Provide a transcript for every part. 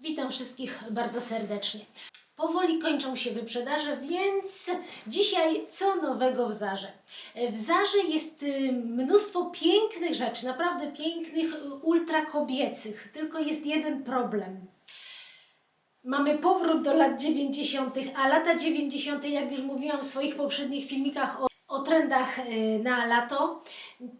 Witam wszystkich bardzo serdecznie. Powoli kończą się wyprzedaże, więc dzisiaj co nowego w Zarze? W Zarze jest y, mnóstwo pięknych rzeczy, naprawdę pięknych, y, ultra kobiecych, tylko jest jeden problem. Mamy powrót do lat 90., a lata 90., jak już mówiłam w swoich poprzednich filmikach o, trendach y, na lato,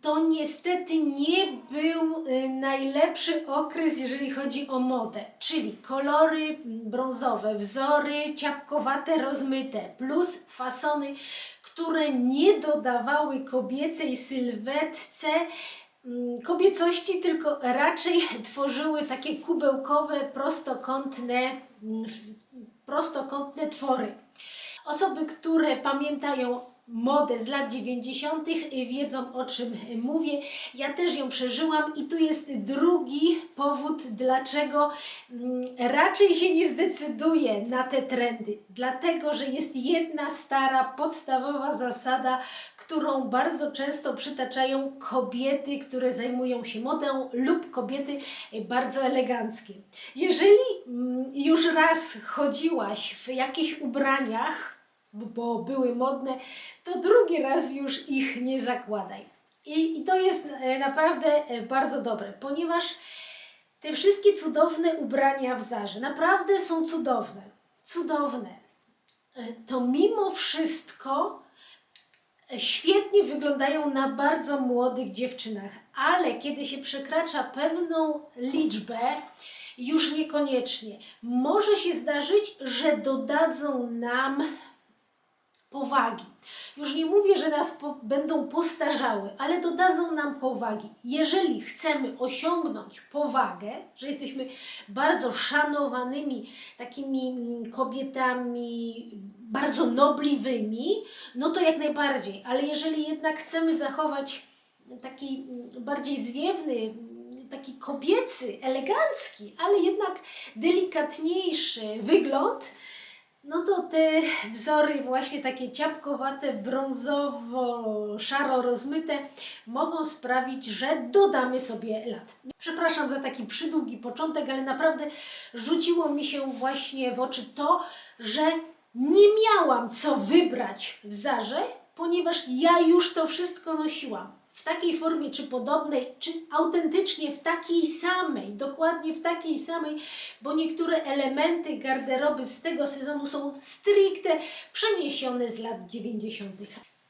to niestety nie był y, najlepszy okres, jeżeli chodzi o modę. Czyli kolory mm, brązowe, wzory ciapkowate, rozmyte, plus fasony, które nie dodawały kobiecej sylwetce mm, kobiecości, tylko raczej tworzyły takie kubełkowe, prostokątne, mm, prostokątne twory. Osoby, które pamiętają modę z lat 90., wiedzą o czym mówię. Ja też ją przeżyłam i tu jest drugi powód, dlaczego mm, raczej się nie zdecyduję na te trendy. Dlatego, że jest jedna stara, podstawowa zasada, którą bardzo często przytaczają kobiety, które zajmują się modą lub kobiety e, bardzo eleganckie. Jeżeli mm, już raz chodziłaś w jakichś ubraniach, bo- były modne, to drugi raz już ich nie zakładaj. I, i to jest e, naprawdę e, bardzo dobre, ponieważ te wszystkie cudowne ubrania w Zarze naprawdę są cudowne. Cudowne. E, To mimo wszystko świetnie wyglądają na bardzo młodych dziewczynach, ale kiedy się przekracza pewną liczbę, już niekoniecznie. Może się zdarzyć, że dodadzą nam powagi. Już nie mówię, że nas po, będą postarzały, ale dodadzą nam powagi. Jeżeli chcemy osiągnąć powagę, że jesteśmy bardzo szanowanymi takimi mm, kobietami, bardzo nobliwymi, no to jak najbardziej. Ale jeżeli jednak chcemy zachować taki mm, bardziej zwiewny, mm, taki kobiecy, elegancki, ale jednak delikatniejszy wygląd, no to te wzory właśnie takie ciapkowate, brązowo-szaro rozmyte mogą sprawić, że dodamy sobie lat. Przepraszam za taki przydługi początek, ale naprawdę rzuciło mi się właśnie w oczy to, że nie miałam co wybrać w Zarze, ponieważ ja już to wszystko nosiłam. W takiej formie, czy podobnej, czy autentycznie w takiej samej, dokładnie w takiej samej, bo niektóre elementy garderoby z tego sezonu są stricte przeniesione z lat 90.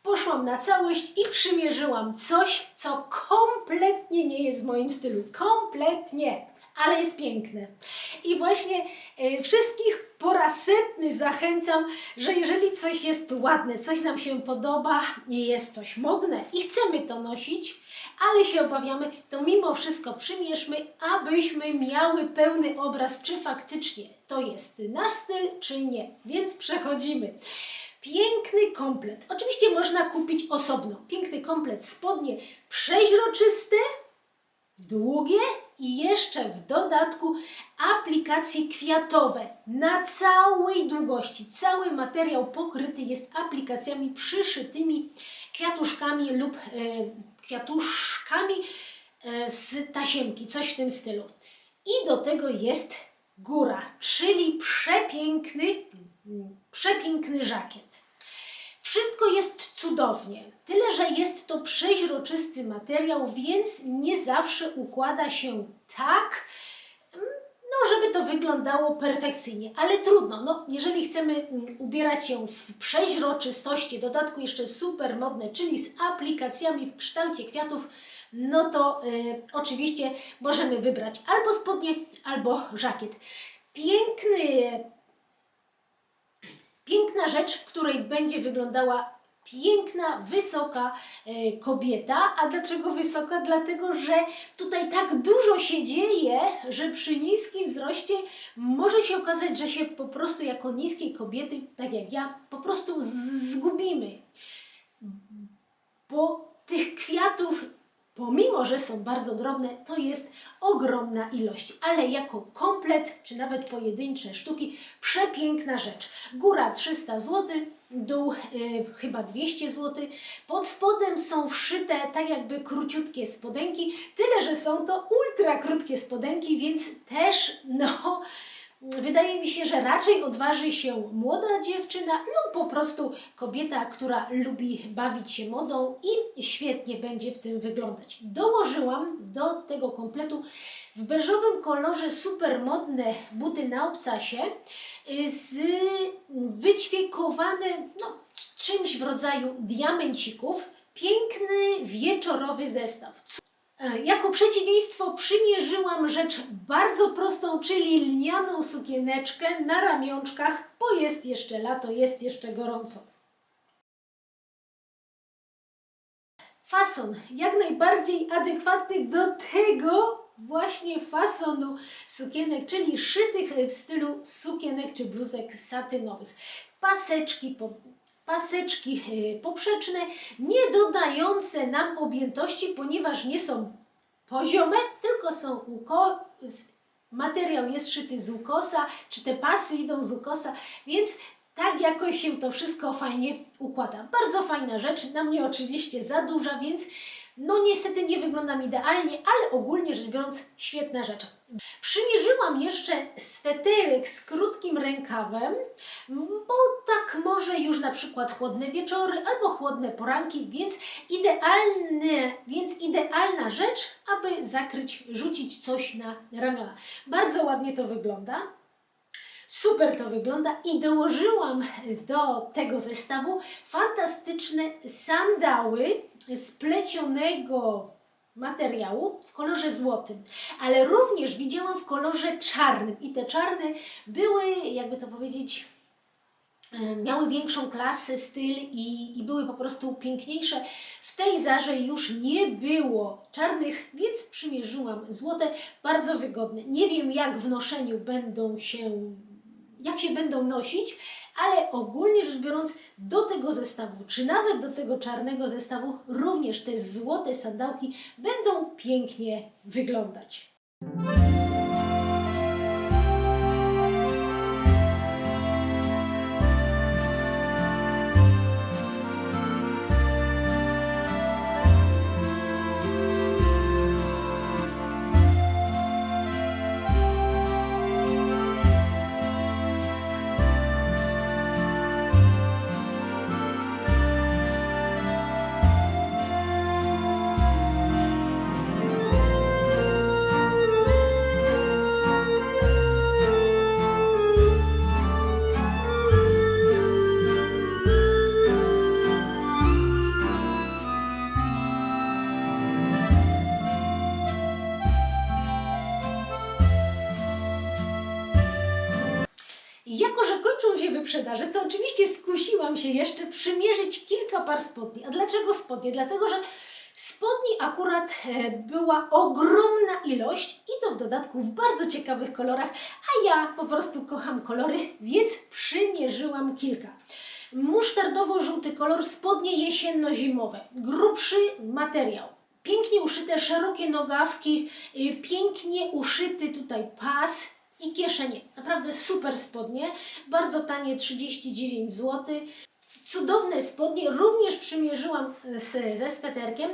Poszłam na całość i przymierzyłam coś, co kompletnie nie jest w moim stylu. Kompletnie, ale jest piękne. I właśnie e, wszystkich po raz setny zachęcam, że jeżeli coś jest ładne, coś nam się podoba, i jest coś modne i chcemy to nosić, ale się obawiamy, to mimo wszystko przymierzmy, abyśmy miały pełny obraz, czy faktycznie to jest nasz styl, czy nie. Więc przechodzimy. Piękny komplet. Oczywiście można kupić osobno. Piękny komplet spodnie przeźroczyste, długie i jeszcze w dodatku aplikacje kwiatowe na całej długości. Cały materiał pokryty jest aplikacjami przyszytymi kwiatuszkami lub e, kwiatuszkami e, z tasiemki, coś w tym stylu. I do tego jest góra, czyli przepiękny, przepiękny żakiet. Wszystko jest cudownie, tyle że jest to przeźroczysty materiał, więc nie zawsze układa się tak, mm, no, żeby to wyglądało perfekcyjnie, ale trudno. No, jeżeli chcemy mm, ubierać się w przeźroczystości, dodatku jeszcze super modne, czyli z aplikacjami w kształcie kwiatów, no to y, oczywiście możemy wybrać albo spodnie, albo żakiet. Piękny piękna rzecz, w której będzie wyglądała piękna, wysoka e, kobieta. A dlaczego wysoka? Dlatego, że tutaj tak dużo się dzieje, że przy niskim wzroście może się okazać, że się po prostu jako niskie kobiety, tak jak ja, po prostu zgubimy. Bo tych kwiatów pomimo że są bardzo drobne, to jest ogromna ilość, ale jako komplet, czy nawet pojedyncze sztuki, przepiękna rzecz. Góra 300 zł, dół y, chyba 200 zł. Pod spodem są wszyte tak jakby króciutkie spodenki, tyle że są to ultra krótkie spodenki, więc też no Wydaje mi się, że raczej odważy się młoda dziewczyna lub po prostu kobieta, która lubi bawić się modą i świetnie będzie w tym wyglądać. Dołożyłam do tego kompletu w beżowym kolorze super modne buty na obcasie y, z wyćwiekowane no, czymś w rodzaju diamencików. Piękny wieczorowy zestaw. E, Jako przeciwieństwo przymierzyłam rzecz bardzo prostą, czyli lnianą sukieneczkę na ramionczkach, bo jest jeszcze lato, jest jeszcze gorąco. Fason jak najbardziej adekwatny do tego właśnie fasonu sukienek, czyli szytych w stylu sukienek czy bluzek satynowych. Paseczki po, paseczki e, poprzeczne, nie dodające nam objętości, ponieważ nie są poziome, tylko są uko- materiał jest szyty z ukosa, czy te pasy idą z ukosa, więc tak jakoś się to wszystko fajnie układa. Bardzo fajna rzecz, na mnie oczywiście za duża, więc no niestety nie wyglądam idealnie, ale ogólnie rzecz biorąc świetna rzecz. Przymierzyłam jeszcze sweterek z krótkim rękawem, bo tak może już na przykład chłodne wieczory albo chłodne poranki, więc idealne, więc idealna rzecz, aby zakryć, rzucić coś na ramiona. Bardzo ładnie to wygląda. Super to wygląda i dołożyłam do tego zestawu fantastyczne sandały z plecionego materiału w kolorze złotym, ale również widziałam w kolorze czarnym i te czarne były, jakby to powiedzieć, miały większą klasę, styl i, i były po prostu piękniejsze. W tej zarze już nie było czarnych, więc przymierzyłam złote, bardzo wygodne. Nie wiem jak w noszeniu będą się, jak się będą nosić, ale ogólnie rzecz biorąc do tego zestawu, czy nawet do tego czarnego zestawu, również te złote sandałki będą pięknie wyglądać. To oczywiście skusiłam się jeszcze przymierzyć kilka par spodni. A dlaczego spodnie? Dlatego, że spodni akurat e, była ogromna ilość i to w dodatku w bardzo ciekawych kolorach, a ja po prostu kocham kolory, więc przymierzyłam kilka. Musztardowo-żółty kolor, spodnie jesienno-zimowe, grubszy materiał. Pięknie uszyte szerokie nogawki, y, pięknie uszyty tutaj pas, i kieszenie. Naprawdę super spodnie, bardzo tanie 39 zł. Cudowne spodnie, również przymierzyłam z, ze sweterkiem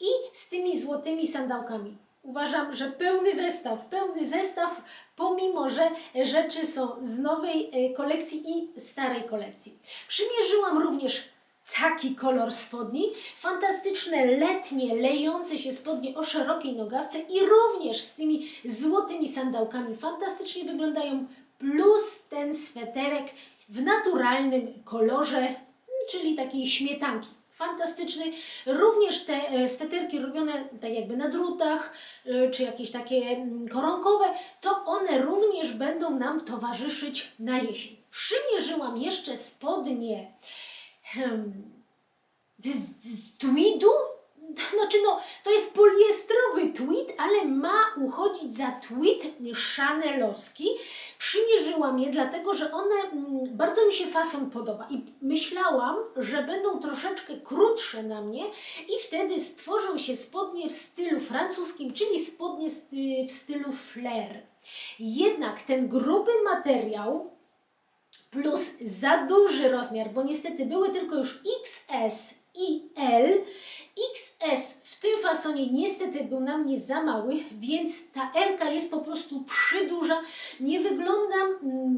i z tymi złotymi sandałkami. Uważam, że pełny zestaw, pełny zestaw, pomimo że rzeczy są z nowej e, kolekcji i starej kolekcji. Przymierzyłam również taki kolor spodni, fantastyczne letnie, lejące się spodnie o szerokiej nogawce i również z tymi złotymi sandałkami fantastycznie wyglądają, plus ten sweterek w naturalnym kolorze, czyli takiej śmietanki. Fantastyczny. Również te e, sweterki robione tak jakby na drutach, e, czy jakieś takie mm, koronkowe, to one również będą nam towarzyszyć na jesień. Przymierzyłam jeszcze spodnie z, tweedu? Znaczy no, to jest poliestrowy tweed, ale ma uchodzić za tweed chanelowski. Przymierzyłam je, dlatego że one, mm, bardzo mi się fason podoba i myślałam, że będą troszeczkę krótsze na mnie i wtedy stworzą się spodnie w stylu francuskim, czyli spodnie w stylu flair. Jednak ten gruby materiał, plus za duży rozmiar, bo niestety były tylko już XS i L. XS w tym fasonie niestety był na mnie za mały, więc ta L jest po prostu przydłuża. Nie wyglądam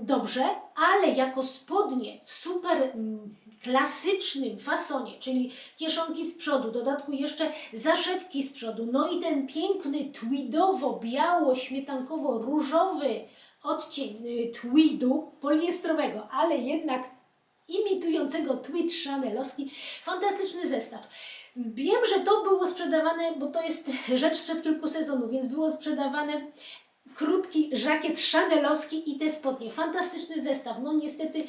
dobrze, ale jako spodnie w super mm, klasycznym fasonie, czyli kieszonki z przodu, dodatku jeszcze zaszewki z przodu, no i ten piękny tweedowo-biało-śmietankowo-różowy odcień y, tweedu poliestrowego, ale jednak imitującego tweed chanelowski. Fantastyczny zestaw. Wiem, że to było sprzedawane, bo to jest rzecz sprzed kilku sezonów, więc było sprzedawane krótki żakiet chanelowski i te spodnie. Fantastyczny zestaw. No niestety,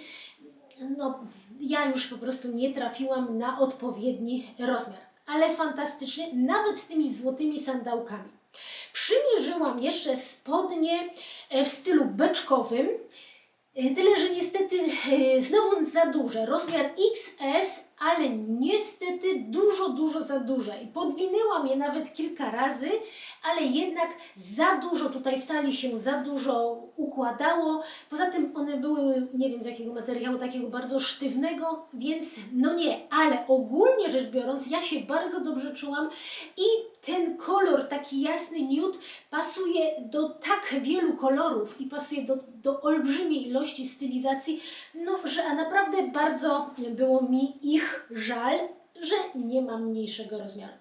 no ja już po prostu nie trafiłam na odpowiedni rozmiar. Ale fantastyczny, nawet z tymi złotymi sandałkami. Przymierzyłam jeszcze spodnie e, w stylu beczkowym, E, Tyle, że niestety e, znowu za duże. Rozmiar XS, ale niestety dużo, dużo za duże. I podwinęłam je nawet kilka razy, ale jednak za dużo tutaj w talii się za dużo układało. Poza tym one były, nie wiem z jakiego materiału, takiego bardzo sztywnego, więc no nie, ale ogólnie rzecz biorąc, ja się bardzo dobrze czułam i ten kolor, taki jasny nude, pasuje do tak wielu kolorów i pasuje do, do olbrzymiej ilości stylizacji, no, że naprawdę bardzo było mi ich żal, że nie mam mniejszego rozmiaru.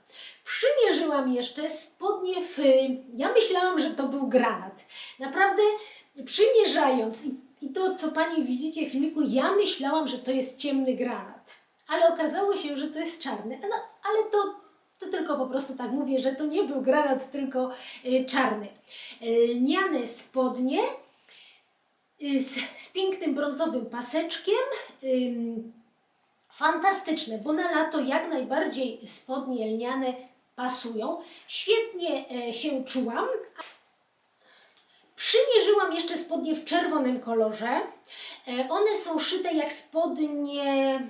Przymierzyłam jeszcze spodnie w... Ja myślałam, że to był granat. Naprawdę przymierzając i, i to, co Pani widzicie w filmiku, ja myślałam, że to jest ciemny granat. Ale okazało się, że to jest czarny. No, ale to, to tylko po prostu tak mówię, że to nie był granat, tylko y, czarny. Y, Lniane spodnie y, z, z pięknym brązowym paseczkiem. Fantastyczne, bo na lato jak najbardziej spodnie lniane pasują. Świetnie e, się czułam. Przymierzyłam jeszcze spodnie w czerwonym kolorze. E, one są szyte jak spodnie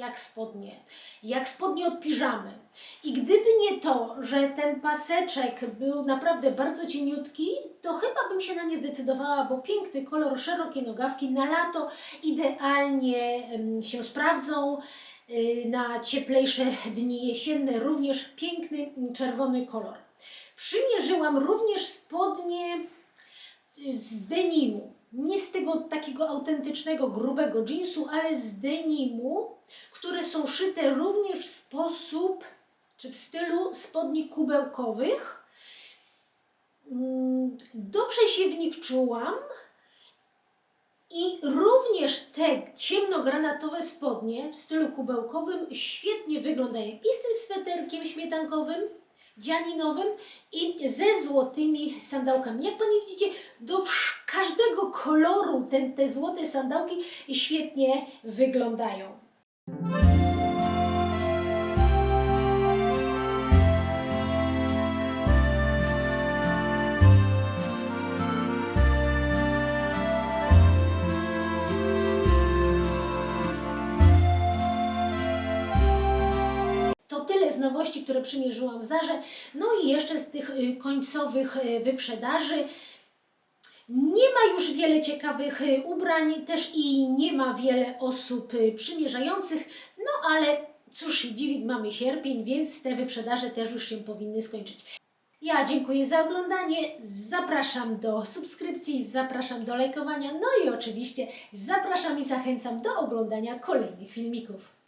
jak spodnie, jak spodnie od piżamy. I gdyby nie to, że ten paseczek był naprawdę bardzo cieniutki, to chyba bym się na nie zdecydowała, bo piękny kolor, szerokie nogawki na lato idealnie się sprawdzą. y, Na cieplejsze dni jesienne również piękny mm, czerwony kolor. Przymierzyłam również spodnie z denimu. Nie z tego takiego autentycznego, grubego jeansu, ale z denimu, które są szyte również w sposób, czy w stylu spodni kubełkowych. Mm, Dobrze się w nich czułam. I również te ciemnogranatowe spodnie w stylu kubełkowym świetnie wyglądają. I z tym sweterkiem śmietankowym, dzianinowym i ze złotymi sandałkami. Jak Pani widzicie, do każdego koloru ten, te złote sandałki świetnie wyglądają. Nowości, które przymierzyłam w Zarze. No i jeszcze z tych y, końcowych y, wyprzedaży. Nie ma już wiele ciekawych y, ubrań, też i nie ma wiele osób przymierzających, no ale cóż się dziwić, mamy sierpień, więc te wyprzedaże też już się powinny skończyć. Ja dziękuję za oglądanie, zapraszam do subskrypcji, zapraszam do lajkowania, no i oczywiście zapraszam i zachęcam do oglądania kolejnych filmików.